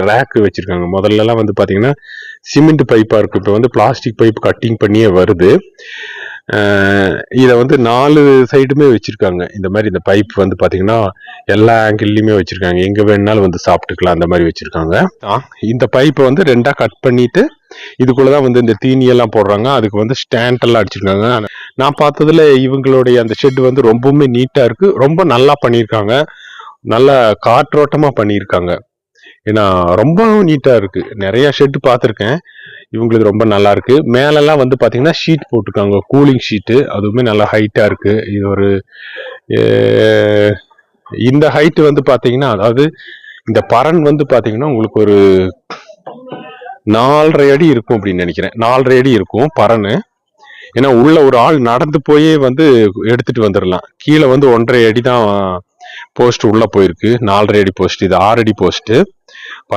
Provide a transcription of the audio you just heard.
Rack வச்சிருக்காங்க. முதல்ல எல்லாம் வந்து பாத்தீங்கன்னா சிமெண்ட் பைப்பா இருக்கு இப்போ வந்து பிளாஸ்டிக் பைப் கட்டிங் பண்ணியே வருது. இதை வந்து நாலு சைடுமே வச்சிருக்காங்க. இந்த மாதிரி இந்த பைப் வந்து பாத்தீங்கன்னா எல்லா ஆங்கிள்லயுமே வச்சிருக்காங்க. எங்க வேணாலும் வந்து சாப்பிட்டுக்கலாம். அந்த மாதிரி வச்சிருக்காங்க. இந்த பைப்பை வந்து ரெண்டா கட் பண்ணிட்டு இதுக்குள்ளதான் வந்து இந்த தீனி எல்லாம் போடுறாங்க. அதுக்கு வந்து ஸ்டாண்ட் எல்லாம் அடிச்சிருக்காங்க. நான் பார்த்ததுல இவங்களுடைய அந்த ஷெட் வந்து ரொம்பவுமே நீட்டா இருக்கு. ரொம்ப நல்லா பண்ணியிருக்காங்க. நல்லா காற்றோட்டமா பண்ணியிருக்காங்க. ஏன்னா ரொம்ப நீட்டாக இருக்குது நிறையா ஷெட்டு பார்த்துருக்கேன். இவங்களுக்கு ரொம்ப நல்லா இருக்கு. மேலெல்லாம் வந்து பார்த்திங்கன்னா ஷீட் போட்டிருக்காங்க. கூலிங் ஷீட்டு அதுவுமே நல்லா ஹைட்டாக இருக்குது இது ஒரு இந்த ஹைட்டு வந்து பார்த்திங்கன்னா அதாவது இந்த பரன் வந்து பார்த்திங்கன்னா உங்களுக்கு ஒரு நாலரை அடி இருக்கும் அப்படின்னு நினைக்கிறேன். நாலரை அடி இருக்கும் பரனு. ஏன்னா உள்ள ஒரு ஆள் நடந்து போயே வந்து எடுத்துட்டு வந்துடலாம் கீழே வந்து ஒன்றரை அடி தான் போஸ்ட் உள்ள போயிருக்கு. நாலரை அடி போஸ்ட் இது ஆறு அடி